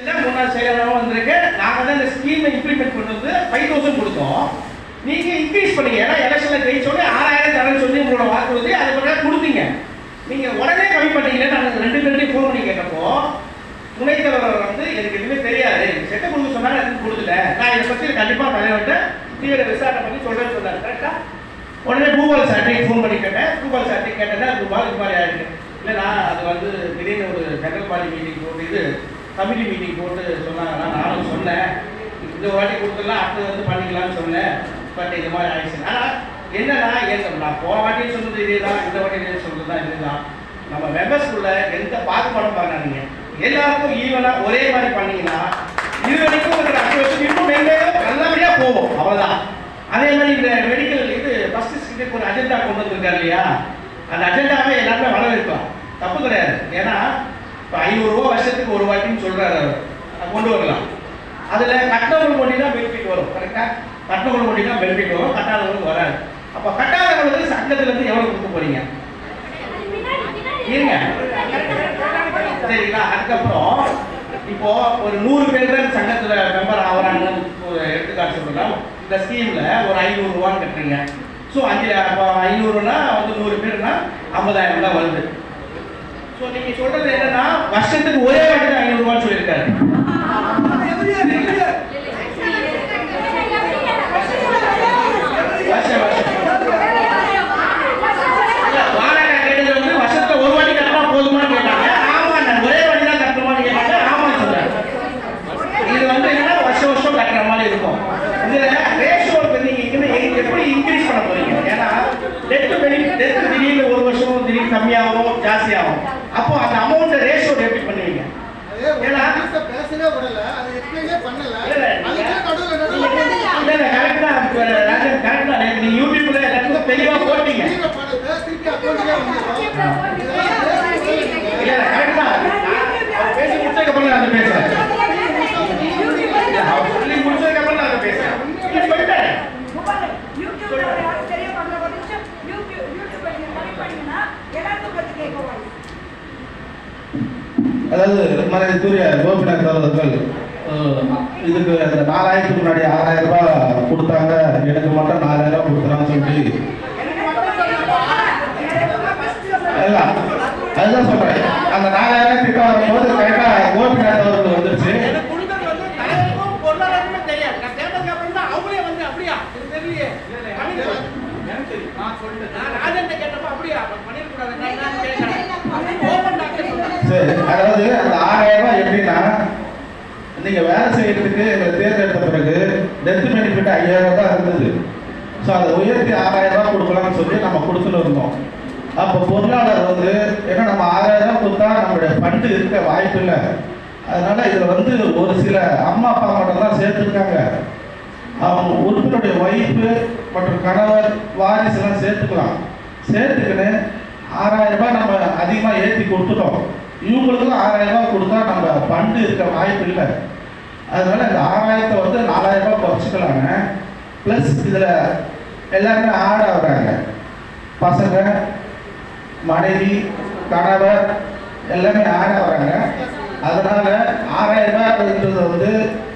முன்னாள் செயலாளரும் வந்திருக்கு. நாங்கள் தான் இந்த ஸ்கீமை இம்ப்ளிமெண்ட் பண்ணது ஃபைவ் தௌசண்ட் கொடுத்தோம். நீங்கள் இன்க்ரீஸ் பண்ணீங்க. ஏன்னா எலெக்ஷனில் ஜெயிச்சோடனே ஆறாயிரம் தரேன்னு சொல்லி உங்களோட வாக்குறுதி அது பிறகு கொடுத்தீங்க. நீங்கள் உடனே கம்மி பண்ணீங்கன்னு நாங்கள் ரெண்டு ரெண்டு ஃபோன் பண்ணி கேட்டப்போ துணைத் தலைவர் வந்து எனக்கு எதுவுமே தெரியாது. செட்டை கொடுக்க சொன்னாங்க அதுக்கு கொடுக்கல. நான் இதை பற்றி கண்டிப்பாக தலைவர்கிட்ட தீவிர விசாரணை பண்ணி சொல்கிறேன்னு சொன்னார். கரெக்டாக உடனே பூபால் சார்ட்டையும் ஃபோன் பண்ணி கேட்டேன். பூபால் சார்ட்டையும் கேட்டேன்னா பூபால் இது மாதிரி ஆயிருக்கு. இல்லைண்ணா அது வந்து திடீர்னு ஒரு ஜெனரல் பாடி மீட்டிங் போட்டு இது கமிட்டி மீட்டிங் போட்டு சொன்னாங்கன்னா நானும் சொன்னேன். இந்த வாட்டி கொடுத்துடலாம் அடுத்து வந்து பண்ணிக்கலாம்னு சொன்னேன். பட் இது மாதிரி ஆயிடுச்சு. ஆனால் என்னன்னா என்ன நான் போன வாட்டியும் சொன்னது இதே தான் இந்த வாட்டியும் சொல்றது தான் இதுதான். நம்ம மெம்பர்ஸ்குள்ள எந்த பாகுபாடும் பண்ணாதீங்க. எல்லாருக்கும் ஈவனாக ஒரே மாதிரி பண்ணீங்கன்னா இது வரைக்கும் ஒரு அஞ்சு வருஷம் இன்னும் மென்மேலும் நல்லபடியாக போவோம். அவ்வளோதான் அதே மாதிரி இந்த மெடிக்கல் இது ஃபர்ஸ்ட் இதுக்கு ஒரு அஜெண்டா கொண்டு வந்திருக்காரு இல்லையா? அந்த அஜெண்டாவே எல்லாருமே வரவேற்கலாம் தப்பு கிடையாது. ஏன்னா இப்போ ஐநூறுரூவா வருஷத்துக்கு ஒரு வாட்டின்னு சொல்கிறார் அவர். கொண்டு வரலாம். அதில் கட்டணங்கள் மட்டும் தான் பெனிஃபிட் வரும் கரெக்டாக கட்டணங்கள் மட்டும் தான் பெனிஃபிட் வரும் கட்டாதவங்களுக்கு வராது. அப்போ கட்டாதவங்களுக்கு சங்கத்துலேருந்து எவ்வளோ கொடுக்க போறீங்க? இருங்க. சரிங்களா? அதுக்கப்புறம் இப்போ ஒரு நூறு பேர் தான் சங்கத்துல மெம்பர் ஆகிறாங்கன்னு ஒரு எடுத்துக்காட்டு சொல்லலாம். இந்த ஸ்கீம்ல ஒரு ஐநூறுரூவான்னு கட்டுறீங்க. ஸோ அஞ்சு அப்போ ஐநூறுனா வந்து நூறு பேர்னா ஐம்பதாயிரம் தான் வருது. நீங்க சொல்றது என்னன்னா வருஷத்துக்கு ஒரே வாட்டி தான் ஐநூறு ரூபாய் சொல்லியிருக்காரு. வருஷம் வருஷம். வந்து ஒரு வாட்டி கேட்டாங்க. ஒரே இது வந்து என்னன்னா வருஷம் வருஷம் கட்டுற மாதிரி இருக்கும். இன்க்ரீஸ் பண்ண போறீங்க? ஏன்னா டெத் பெனிஃபிட் டெத் திடீர்னு ஒரு வருஷம் திடீர்னு கம்மியாகும் ஜாஸ்தியாகும் அப்போ அந்த அமௌண்ட் ரேஷியோ எப்படி பண்ணுவீங்க ஏன்னா பேசவே விடல அது எக்ஸ்பிளைனே பண்ணல அதுக்கே நடுவுல நடுவுல இல்ல இல்ல கரெக்ட் தான் ராஜன் கரெக்ட் தான் நீங்க யூடியூப்ல எல்லாத்துக்கும் தெளிவா போட்டீங்க திருப்பி அக்கௌண்ட்லயே வந்துடும் இல்ல இல்ல கரெக்ட் தான் அவர் பேசி முடிச்சதுக்கு அப்புறம் நான் பேசுறேன் இல்ல, அவர் சொல்லி முடிச்சதுக்கு அப்புறம் நான் பேசுறேன் இல்ல சொல்லிட்டேன் அதாவது மரியாதைக்குரிய கோபிநாத் அவர்கள் இதுக்கு அந்த நாலாயிரத்துக்கு முன்னாடி ஆறாயிரம் ரூபாய் கொடுத்தாங்க. எனக்கு மட்டும் நாலாயிரம் ரூபாய் கொடுக்குறான்னு சொல்லி. இல்ல, அதுதான் சொல்றேன். அந்த நாலாயிரம் திட்டம் வரும்போது கரெக்டா கோபிநாத் அவர்கள் வந்துருச்சு. அவங்களே வந்து அப்படியா? தெரியலையே பண்ணிருக்காங்க. எனக்கு தெரியும். நான் சொல்லிட்டேன். நான் ராஜன்ட்ட கேட்டப்ப அப்படியா அப்ப பண்ணிருக்கூடாது. நான் தான் கேட்கிறேன். அப்படின்னு open டாக்டர் சொன்னாங்க. சரி அதாவது அந்த ஆறாயிரம் ரூபாய் எப்படின்னா நீங்க வேலை செய்யறதுக்கு தேர்ந்தெடுத்த பிறகு டெத் பெனிஃபிட் ஐயாயிரம் தான் இருந்தது. ஸோ அதை உயர்த்தி ஆறாயிரம் ரூபாய் கொடுக்கலாம்னு சொல்லி நம்ம கொடுத்துட்டு இருந்தோம் அப்போ பொருளாளர் வந்து ஏன்னா நம்ம ஆறாயிரம் ரூபாய் கொடுத்தா நம்மளுடைய ஃபண்டு இருக்க வாய்ப்பு இல்லை. அதனால இதுல வந்து ஒரு சில அம்மா அப்பா மட்டும் தான் சேர்த்துருக்காங்க. அவங்க உறுப்பினுடைய ஒய்ஃபு மற்றும் கணவர் வாரிசுலாம் சேர்த்துக்கலாம். சேர்த்துக்கின்னு ஆறாயிரம் ரூபாய் நம்ம அதிகமாக ஏற்றி கொடுத்துட்டோம். இவங்களுக்கும் ஆறாயிரம் ரூபாய் கொடுத்தா நம்ம ஃபண்டு இருக்க வாய்ப்பு இல்லை. அதனால இந்த ஆறாயிரத்தை வந்து நாலாயிரம் ரூபாய் குறைச்சிக்கலாங்க. ப்ளஸ் இதில் எல்லாருமே ஆட் ஆகுறாங்க பசங்க மனைவி கணவர் எல்லாமே ஆட் வராங்க அதனால ஆறாயிரம் ரூபாய்ன்றது வந்து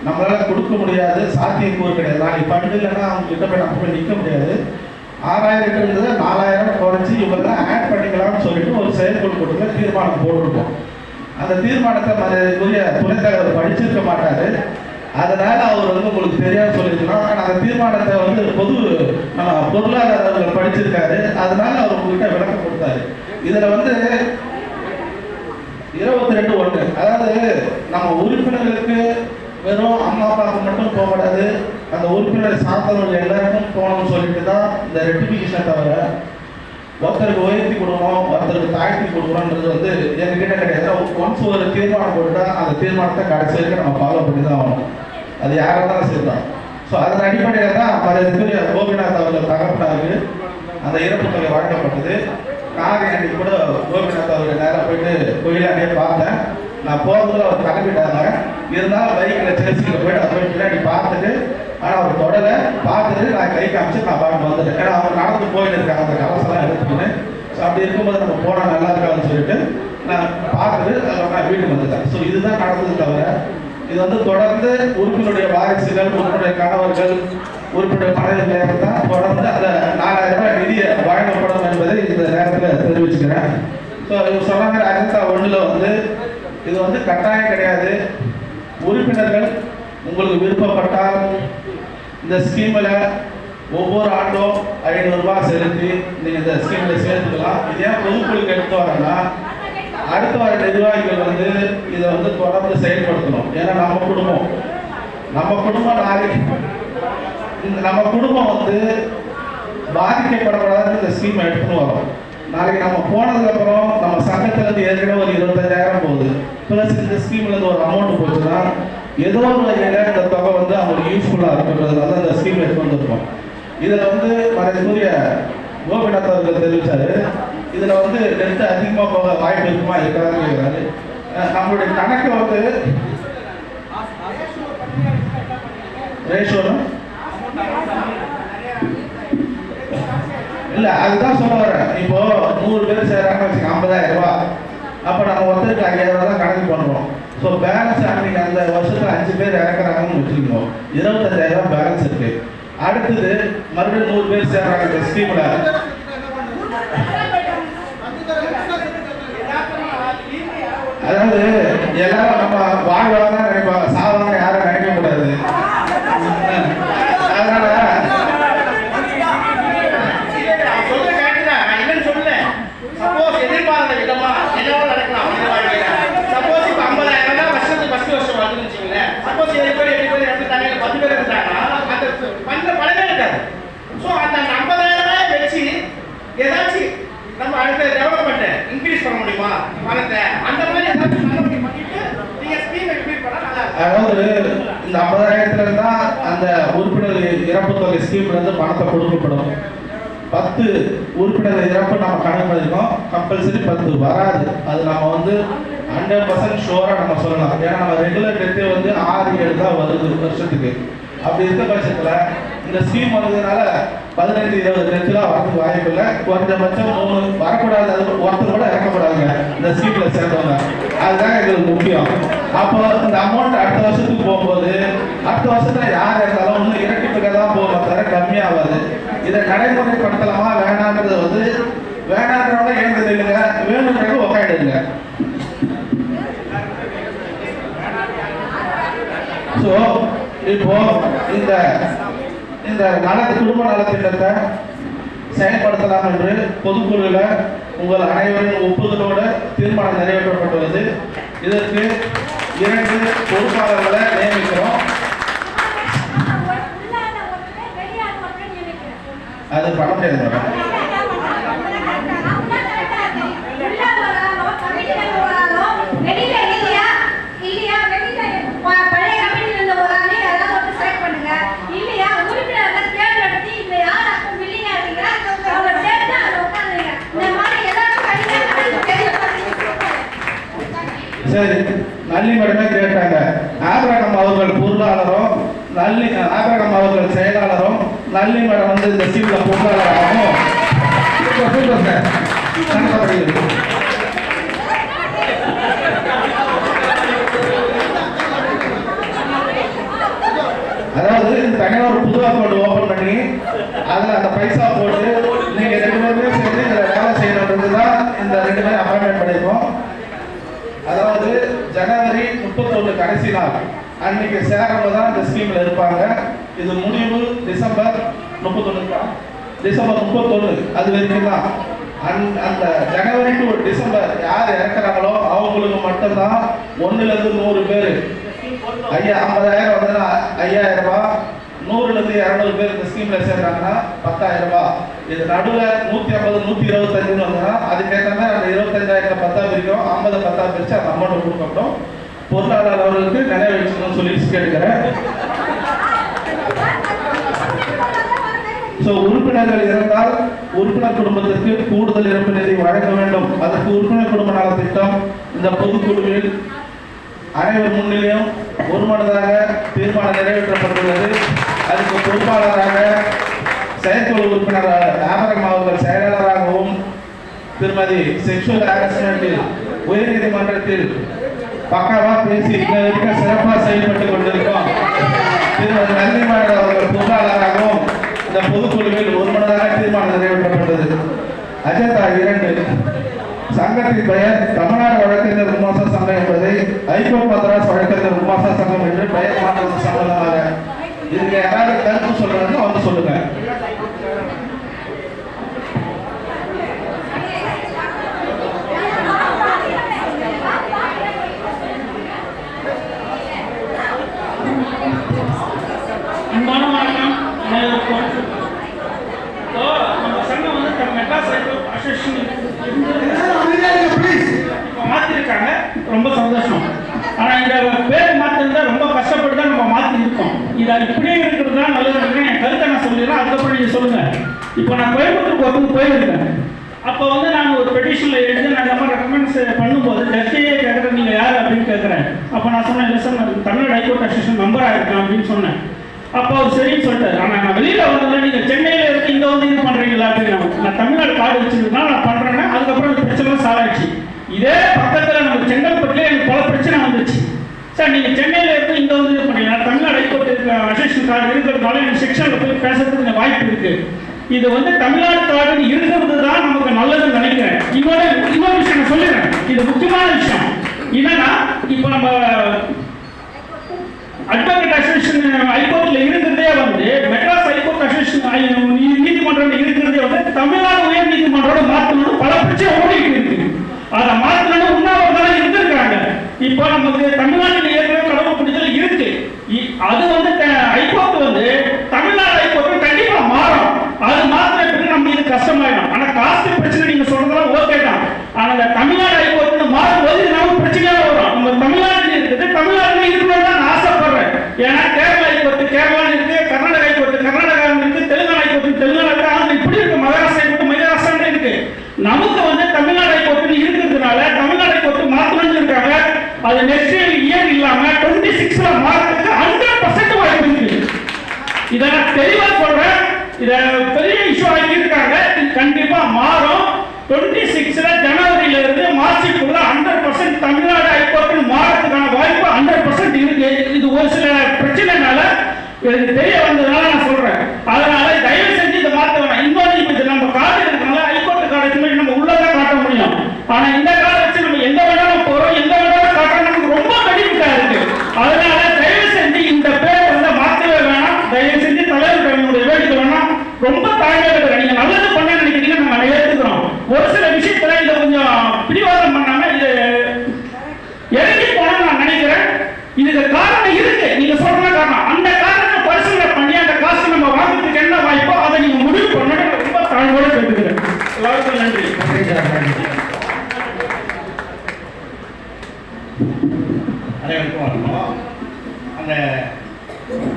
நம்மளால கொடுக்க முடியாது. சாத்தியக்கூறு கிடையாது. நாளைக்கு ஃபண்டு இல்லைன்னா அவங்க கிட்ட போய் நம்ம போய் நிற்க முடியாது. ஆறாயிரம்ன்றது நாலாயிரம் குறைச்சி இவங்கெல்லாம் ஆட் பண்ணிக்கலாம்னு சொல்லிட்டு ஒரு செயற்குழு கூட்டத்தில் தீர்மானம் போட்டிருக்கோம். அந்த தீர்மானத்தை மரியாதைக்குரிய துணைத் தலைவர் படிச்சிருக்க மாட்டாரு. அதனால அவர் வந்து உங்களுக்கு தெரியாது சொல்லியிருக்கணும் ஆனால் அந்த தீர்மானத்தை வந்து பொது நம்ம பொருளாதாரர்கள் படிச்சிருக்காரு. அதனால அவர் உங்ககிட்ட விளக்கம் கொடுத்தாரு. இதில் வந்து இருபத்தி ரெண்டு ஒன்று அதாவது நம்ம உறுப்பினர்களுக்கு வெறும் அம்மா அப்பாவுக்கு மட்டும் போகக்கூடாது. அந்த உறுப்பினர் சார்ந்தவர்கள் எல்லாருக்கும் போகணும்னு சொல்லிட்டு தான் இந்த ரெட்டிஃபிகேஷன் தவிர ஒருத்தருக்கு உயர்த்தி கொடுக்கணும் ஒருத்தருக்கு தாழ்த்தி கொடுக்கணுன்றது வந்து எங்ககிட்ட கிடையாது. ஒன்ஸ் ஒரு தீர்மானம் போட்டுட்டா அந்த தீர்மானத்தை கடைசி வரைக்கும் நம்ம ஃபாலோ பண்ணி தான் ஆகணும். அது யாராக தான் சரிதான் ஸோ அதன் அடிப்படையில் தான் மரியாதைக்குரிய கோபிநாத் அவர்கள் தகப்பனாருக்கு அந்த இறப்பு தொகை வழங்கப்பட்டது. நான் அன்னைக்கு கூட கோபிநாத் அவர்கள் நேராக போயிட்டு கோயிலாண்டியே பார்த்தேன். நான் போகிறதுல அவர் கிளம்பிட்டாங்க இருந்தாலும் பைக்கில் செல்சியில் போயிட்டு அதை போய் பின்னாடி பார்த்துட்டு ஆனால் அவர் தொடலை பார்த்துட்டு நான் கை காமிச்சு நான் பாட்டு வந்துட்டேன். ஏன்னா அவர் நடந்து போயிட்டு இருக்காங்க அந்த கலசெல்லாம் எடுத்துக்கின்னு ஸோ அப்படி இருக்கும்போது நம்ம போனால் நல்லா இருக்காதுன்னு சொல்லிட்டு நான் பார்த்துட்டு நான் வீட்டுக்கு வந்துட்டேன். ஸோ இதுதான் நடந்தது தவிர இது வந்து தொடர்ந்து உறுப்பினுடைய வாரிசுகள் உறுப்பினுடைய கணவர்கள் உறுப்பினுடைய மனைவிகள் தான் தொடர்ந்து அந்த நாலாயிரம் ரூபாய் நிதியை வழங்கப்படும் என்பதை இந்த நேரத்தில் தெரிவிச்சுக்கிறேன். ஸோ இவர் சொன்னாங்க அஜந்தா ஒன்றில் வந்து இது வந்து கட்டாயம் கிடையாது. உறுப்பினர்கள் உங்களுக்கு விருப்பப்பட்டால் இந்த ஸ்கீமில் ஒவ்வொரு ஆண்டும் ஐநூறுரூவா செலுத்தி நீங்கள் இந்த ஸ்கீமில் சேர்த்துக்கலாம். இது ஏன் பொதுக்குழுக்கு எடுத்து வரேன்னா அடுத்த வர நிர்வாகிகள் வந்து இதை வந்து தொடர்ந்து செயல்படுத்தணும். ஏன்னா நம்ம குடும்பம். நம்ம குடும்பம் நாளைக்கு இந்த நம்ம குடும்பம் வந்து பாதிக்கப்படக்கூடாது இந்த ஸ்கீம் எடுத்துன்னு வரோம். நாளைக்கு நம்ம போனதுக்கப்புறம் நம்ம சங்கத்துலேருந்து ஏற்கனவே ஒரு இருபத்தஞ்சாயிரம் போகுது. ப்ளஸ் இந்த ஸ்கீம்லேருந்து ஒரு அமௌண்ட் போச்சுன்னா ஏதோ ஒரு இந்த தொகை வந்து அவங்களுக்கு யூஸ்ஃபுல்லாக இருக்குன்றதுனால இந்த ஸ்கீம் எடுத்து வந்திருக்கோம். இதில் வந்து மறைக்கூடிய கோபிநாத் அவர்கள் தெரிவிச்சாரு. இதில் வந்து டெல்ட் அதிகமாக போக வாய்ப்பு இருக்குமா இருக்காதுன்னு கேட்குறாரு நம்மளுடைய கணக்கு வந்து ரேஷோலும் இல்லை அதுதான் சொல்ல வரேன். இப்போ நூறு பேர் சேர்றாங்கன்னு வச்சுக்க ஐம்பதாயிரம் ரூபா அப்போ நம்ம ஒருத்தருக்கு ஐயாயிரம் ரூபா தான் கணக்கு பண்ணுறோம் ஸோ பேலன்ஸ் அன்னைக்கு அந்த அஞ்சு பேர் இறக்குறாங்கன்னு வச்சுக்கோங்க இருபத்தஞ்சாயிரம் பேலன்ஸ் இருக்கு. அடுத்தது மறுபடியும் நூறு பேர் சேர்றாங்க இந்த ஸ்கீம்ல அதாவது எல்லாரும் நம்ம வாழ்வாங்க நினைப்பாங்க சாவாங்க யாரும் நினைக்க கூடாது அதனால நான் சொல்றது correct தான். நான் இல்லைன்னு சொல்லல. Suppose எதிர்பாராத விதமா என்னவோ நடக்கலாம் மனித வாழ்க்கையில. Suppose இப்ப 50,000 தான் வருஷத்துக்கு first வருஷம் வருதுன்னு வச்சுக்கோங்களேன். Suppose ஏழு பேர், எட்டு பேர் இறந்துட்டாங்க, இல்ல பத்து பேர் இறந்துட்டாங்கன்னா, அந்த பண்ற பலனே இருக்காது. So, அந்த 50,000 ரூபாயை வச்சு ஏதாச்சும் நம்ம அடுத்த development increase பண்ண முடியுமா பணத்தை அந்த மாதிரி ஏதாச்சும் நடவடிக்கை பண்ணிட்டு நீங்க scheme execute பண்ணா நல்லா இருக்கும். அதாவது இந்த ஐம்பதாயிரத்துல தான் அந்த உறுப்பினர் இறப்பு தொகை ஸ்கீம்லேருந்து பணத்தை கொடுக்கப்படும். பத்து உறுப்பினர் இறப்பு நம்ம கணக்கு பண்ணிருக்கோம் கம்பல்சரி பத்து வராது. அது நம்ம வந்து ஹண்ட்ரட் பர்சன்ட் ஷோராக நம்ம சொல்லலாம். ஏன்னா நம்ம ரெகுலர் டெத்தே வந்து ஆறு ஏழு தான் வருது வருஷத்துக்கு. அப்படி இருக்க பட்சத்தில் இந்த ஸ்கீம் வந்ததுனால பதினஞ்சு இருபது டெத்துலாம் வரதுக்கு வாய்ப்பு இல்லை. குறைஞ்சபட்சம் மூணு வரக்கூடாது. அது ஒருத்தர் கூட இறக்கக்கூடாதுங்க. இந்த ஸ்கீமில் சேர்ந்தவங்க. அதுதான் எங்களுக்கு முக்கியம். அப்போ இந்த அமௌண்ட் அடுத்த வருஷத்துக்கு போகும்போது அடுத்த வருஷத்தில் யார் இருந்தாலும் இன்னும் இரட்டிப்புக்கு தான் போகும் தவிர கம்மியாகாது இதை நடைமுறைப்படுத்தலாமா வேணாங்கிறது வந்து வேணாங்கிறவங்க ஏன் நில்லுங்க வேணுங்கிறது உக்காயிடுங்க ஸோ இப்போ இந்த இந்த நல குடும்ப நலத்திட்டத்தை செயல்படுத்தலாம் என்று பொதுக்குழுவில் உங்கள் அனைவரின் ஒப்புதலோடு தீர்மானம் நிறைவேற்றப்பட்டுள்ளது. இதற்கு இரண்டு பொறுப்பாளர்களை நியமிக்கிறோம் அது பண்ண முடியாது மேடம் சரி நல்லி மேடமே கேட்டாங்க ஆபிரகம் அவர்கள் பொருளாளரும் நல்லி ஆபிரகம் அவர்கள் செயலாளரும் நல்லி மேடம் வந்து இந்த சீட்ல பொருளாளராகவும் அதாவது இந்த தனியாக ஒரு புது அக்கௌண்ட் ஓபன் பண்ணி அதுல அந்த பைசா போட்டு நீங்க ரெண்டு பேருமே சேர்ந்து இதுல வேலை செய்யணுன்றது தான் இந்த ரெண்டு பேரும் அப்பாயின்மெண்ட் பண்ணியிருக்கோம். அதாவது ஜனவரி முப்பத்தொன்று கடைசி நாள். அன்னைக்கு சேரவங்க தான் இந்த ஸ்கீம்ல இருப்பாங்க. இது முடிவு டிசம்பர் முப்பத்தொன்னு டிசம்பர் முப்பத்தொன்னு அது வரைக்கும் தான் அந்த ஜனவரி டு டிசம்பர் யார் இறக்குறாங்களோ அவங்களுக்கு மட்டும்தான் ஒன்றுலேருந்து இருந்து நூறு பேர். ஐயா ஐம்பதாயிரம் வந்து ஐயாயிரம் ரூபாய் நூறுல இருந்து இரநூறு பேர் இந்த ஸ்கீம்ல சேர்றாங்கன்னா பத்தாயிரம் ரூபாய் இது நடுவில் நூத்தி ஐம்பது நூத்தி இருபத்தஞ்சுன்னு வந்தா அதுக்கேற்ற மாதிரி அந்த இருபத்தஞ்சாயிரத்தில் பத்தா பிரிக்கும் ஐம்பது பத்தா பிரிச்சு அந்த அமௌண்ட் கொடுக்கட்டும் பொருளாதார அவர்களுக்கு நினைவு வச்சுக்கணும்னு சொல்லி கேட்டுக்கிறேன். ஸோ உறுப்பினர்கள் இறந்தால் உறுப்பினர் குடும்பத்திற்கு கூடுதல் இறப்பு நிதி வழங்க வேண்டும். அதற்கு உறுப்பினர் குடும்ப நல திட்டம் இந்த பொதுக்குழுவில் அனைவர் முன்னிலையும் ஒருமனதாக தீர்மானம் நிறைவேற்றப்பட்டுள்ளது. அதுக்கு பொறுப்பாளராக செயற்குழு உறுப்பினர் நாமரம் அவர்கள் செயலாளராகவும் திருமதி செக்ஷுவல் ஹாரஸ்மெண்டில் உயர்நீதிமன்றத்தில் பக்காவா பேசி இன்ன வரைக்கும் சிறப்பாக செயல்பட்டு கொண்டிருக்கோம். திருமதி நந்தி அவர்கள் பொருளாளராகவும் இந்த பொதுக்குழுவில் ஒருமனதாக தீர்மானம் நிறைவேற்றப்பட்டது. அஜந்தா இரண்டு. சங்கத்தின் பெயர் தமிழ்நாடு வழக்கறிஞர் உமாசா சங்கம் என்பதை ஐகோ மதராஸ் வழக்கறிஞர் உமாசா சங்கம் என்று பெயர் மாற்றது சம்பந்தமாக. இதுக்கு யாராவது கருத்து சொல்றாங்க வந்து சொல்லுங்க அன்பான வணக்கம் அனைவருக்கும் இப்போ நம்ம சங்கம் வந்து த- மெட்ராஸ் சைக்கிள் அசோசியேஷன் இப்போ மாற்றிருக்காங்க ரொம்ப சந்தோஷம் ஆனால் இந்த பேர் மாற்றிருந்தா ரொம்ப கஷ்டப்பட்டு தான் நம்ம மாற்றி இருக்கோம் இது அது இப்படியே இருக்கிறது தான் நல்லது நினைக்கிறேன் என் கருத்தை நான் சொல்லிடுறேன் அதுக்கப்புறம் நீங்கள் சொல்லுங்கள் கோயம்புத்தூர் நான் போயிருந்தேன் அப்போ வந்து நான் ஒரு பெட்டிஷனில் எழுதி நான் இந்த மாதிரி ரெக்கமெண்ட்ஸ் பண்ணும்போது ஜஸ்டியே கேட்குறேன் நீங்கள் யார் அப்படின்னு கேட்குறேன் அப்போ நான் சொன்னேன் இல்லை சார் நான் தமிழ்நாடு ஹைகோர்ட் அசோசியேஷன் மெம்பராக இருக்கேன் அப்படின்னு சொன்னேன். அப்போ அவர் சரின்னு சொல்லிட்டு ஆனால் நான் வெளியில் வந்ததில்ல நீங்கள் சென்னையில் இருக்கு இங்கே வந்து இது பண்ணுறீங்களா அப்படின்னு நான் தமிழ்நாடு கார்டு வச்சிருந்ததுனால நான் பண்ணுறேன்னா அதுக்கப்புறம் இந்த பிரச்சனை சால்வ் இதே பக்கத்தில் நம்ம செங்கல்பட்டுலேயே எனக்கு பல பிரச்சனை வந்துச்சு. சார் நீங்கள் சென்னையில் இருந்து இங்கே வந்து இது பண்ணீங்க. நான் தமிழ்நாடு ஹைகோர்ட் அசோசியேஷன் கார்டு இருக்கிறதுனால எனக்கு செக்ஷனில் போய் பேசுறதுக்கு கொஞ்சம் வாய்ப்பு இருக்குது இது வந்து தமிழ்நாடு கார்டு இருக்கிறது தான் நமக்கு நல்லதுன்னு நினைக்கிறேன். இன்னொரு இன்னொரு விஷயம் நான் சொல்லிடுறேன் இது முக்கியமான விஷயம். என்னன்னா இப்போ நம்ம அட்வொகேட் அசோசியேஷன் ஹைகோர்ட்ல இருக்கிறதே வந்து மெட்ராஸ் ஹைகோர்ட் அசோசியேஷன் நீதிமன்றம் இருக்கிறதே வந்து தமிழ்நாடு உயர் நீதிமன்றம் மாற்றணும் பல பிரச்சனை ஓடிட்டு இருக்கு. அதை மாற்றணும் உண்ணாவிரதம் இருந்திருக்காங்க இப்போ நமக்கு தமிழ்நாட்டில் ஏற்கனவே கடவுள் பிடிச்சல் இருக்கு. இ- அது வந்து த- ஹைகோர்ட் வந்து தமிழ்நாடு ஹைகோர்ட் கண்டிப்பா மாறும் அது மாத்திர பிறகு நம்ம இது கஷ்டமாயிடும் ஆனா காஸ்ட் பிரச்சனை நீங்க சொல்றதெல்லாம் ஓகே தான் ஆனா இந்த தமிழ்நாடு ஹைகோர்ட் மாறும்போது இது நமக்கு பிரச்சனையா வரும் நம்ம தமிழ்நாட்டில் இருக்குது தமிழ்நாட்டில் இருக்கணும்னு தான் நான் ஆசைப்படுறேன் ஏன்னா கேரளா ஹைகோர்ட் கேரளா இருக்கு கர்நாடகா ஹைகோர்ட் கர்நாடகா இருக்கு தெலுங்கானா ஹைகோர்ட் தெலுங்கானா இருக்கு ஆந்திரா இப்படி இருக்கு மகாராஷ்டிரா ஹைகோர்ட் மகாராஷ்டிரா இருக்கு நமக்கு வந்து தமிழ்நாடு ஹைகோர்ட் இருக்கிறதுனால தமிழ்நாடு ஹைகோர்ட் மாத்தணும்னு இருக்காங்க அது நெக்ஸ்ட் இயர் இல்லாம டுவெண்ட்டி சிக்ஸ்ல மாறதுக்கு ஹண்ட்ரட் பர்சன்ட் வாய்ப்பு இருக்கு இதை நான் தெளிவா சொல்றேன். இதை பெரிய இஷ்யூ ஆக்கியிருக்காங்க. இது கண்டிப்பா மாறும். டுவெண்ட்டி சிக்ஸ்ல ஜனவரியில இருந்து மார்ச்சுக்குள்ள hundred percent Tamil Nadu high court மாறதுக்கான வாய்ப்பு ஹண்ட்ரட் பர்சன்ட் இருக்கு. இது ஒரு சில பிரச்சனைனால எனக்கு தெரிய வந்ததுனால நான் சொல்றேன். அதனால தயவு செஞ்சு இதை மாத்த வேணாம். இன்னொரு இப்போ நம்ம காட்டு இருக்கனால ஹைகோர்ட் கார்டு நம்ம உள்ளதான் காட்ட முடியும். ஆனா இந்த கால வச்சு நம்ம எங்க வேணாலும் போறோம் எங்க வேணாலும் காட்டுறோம் நமக்கு ரொம்ப பெனிஃபிட்டா இருக்கு அதனால தயவு செஞ்சு இந்த பேர் வந்து மாற்றவே வேணாம் தயவு செஞ்சு தலைவர் என்னுடைய வேடிக்கை வேணாம் ரொம்ப தாழ்மையா இருக்கிறேன் நீங்க நல்லது பண்ண நினைக்கிறீங்க நம்ம ஏற்றுக்கிறோம் ஒரு சில விஷயத்துல இதை கொஞ்சம் பிடிவாதம் பண்ணாம இது இறங்கி போனா நான் நினைக்கிறேன் இதுக்கு காரணம் இருக்கு நீங்க சொல்ற காரணம் அந்த காரணத்தை பரிசீலனை பண்ணி அந்த காசு நம்ம வாங்குறதுக்கு என்ன வாய்ப்போ அதை நீங்க முடிவு பண்ணணும் நான் ரொம்ப தாழ்வோட கேட்டுக்கிறேன் எல்லாருக்கும் நன்றி அனைவருக்கும் வணக்கம். அந்த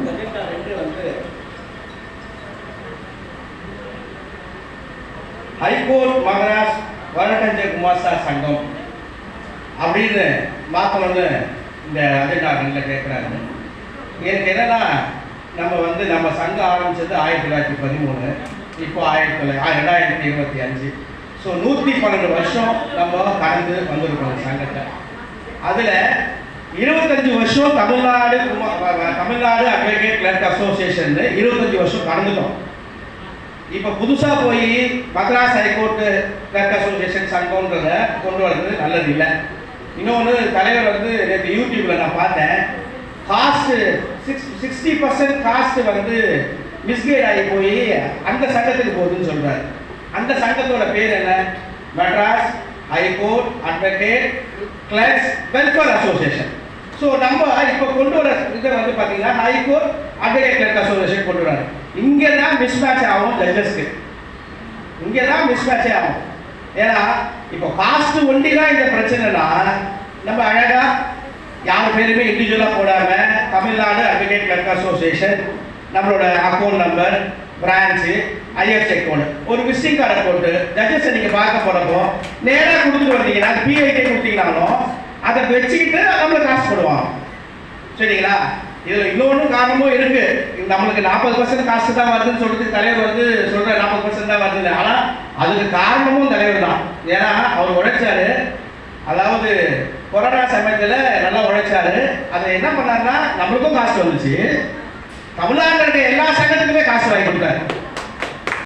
agenda ரெண்டு வந்து ஹைகோர்ட் மகராஜ் வழக்கறிஞர் குமாஸ்தா சங்கம் அப்படின்னு மாற்றணும்னு இந்த அஜெண்டா ரெண்டில் கேட்குறாங்க எனக்கு என்னன்னா நம்ம வந்து நம்ம சங்கம் ஆரம்பிச்சது ஆயிரத்தி தொள்ளாயிரத்தி பதிமூணு இப்போ ஆயிரத்தி தொள்ளாயிரத்தி ரெண்டாயிரத்தி இருபத்தி அஞ்சு. ஸோ நூற்றி பன்னெண்டு வருஷம் நம்ம கடந்து வந்திருக்கோம் சங்கத்தை. அதில் இருபத்தஞ்சு வருஷம் Tamil Nadu Tamil Nadu advocate clerk association இருபத்தஞ்சு வருஷம் கடந்துட்டோம். இப்போ புதுசாக போய் Madras high court clerk association சங்கம்ன்றத கொண்டு வர்றது நல்லது இல்லை. இன்னொன்று தலைவர் வந்து நேற்று யூடியூப்பில் நான் பார்த்தேன். Cost six sixty percent cost வந்து மிஸ்கைட் ஆகி போய் அந்த சங்கத்துக்கு போகுதுன்னு சொல்கிறார் அந்த சங்கத்தோட பேர் என்ன? Madras high court advocate clerks welfare association. So நம்ம இப்போ கொண்டு வர இதை வந்து பார்த்தீங்கன்னா ஹைகோர்ட் அட்வொகேட் கிளர்க் அசோசியேஷன் கொண்டு வராங்க. இங்கே தான் மிஸ் மேட்ச் ஆகும் ஜட்ஜஸ்க்கு இங்கே தான் மிஸ் மேட்சே ஆகும். ஏன்னா இப்போ காஸ்ட் ஒண்டி தான் இந்த பிரச்சனைனா நம்ம அழகா யார் பேருமே இண்டிவிஜுவலாக போடாமல் தமிழ்நாடு அட்வொகேட் கிளர்க் அசோசியேஷன் நம்மளோட account number branch IFC code ஒரு விசிட்டிங் கார்டை போட்டு ஜட்ஜஸை நீங்கள் பார்க்க போகிறப்போ நேராக கொடுத்துட்டு வந்தீங்கன்னா பிஐடி கொடுத்தீங்கனாலும் அதை வச்சுக்கிட்டு நம்மளுக்கு காசு போடுவான். சரிங்களா? இதில் இன்னொன்று காரணமும் இருக்கு. நம்மளுக்கு நாற்பது பர்சன்ட் காசு தான் வருதுன்னு சொல்லிட்டு தலைவர் வந்து சொல்ற நாற்பது பர்சன்ட் தான் வருது ஆனால் அதுக்கு காரணமும் தலைவர் தான். ஏன்னா அவர் உழைச்சாரு. அதாவது கொரோனா சமயத்தில் நல்லா உழைச்சாரு. அதை என்ன பண்ணாருன்னா நம்மளுக்கும் காசு வந்துச்சு. தமிழ்நாட்டில் இருக்க எல்லா சங்கத்துக்குமே காசு வாங்கி கொடுத்தாரு.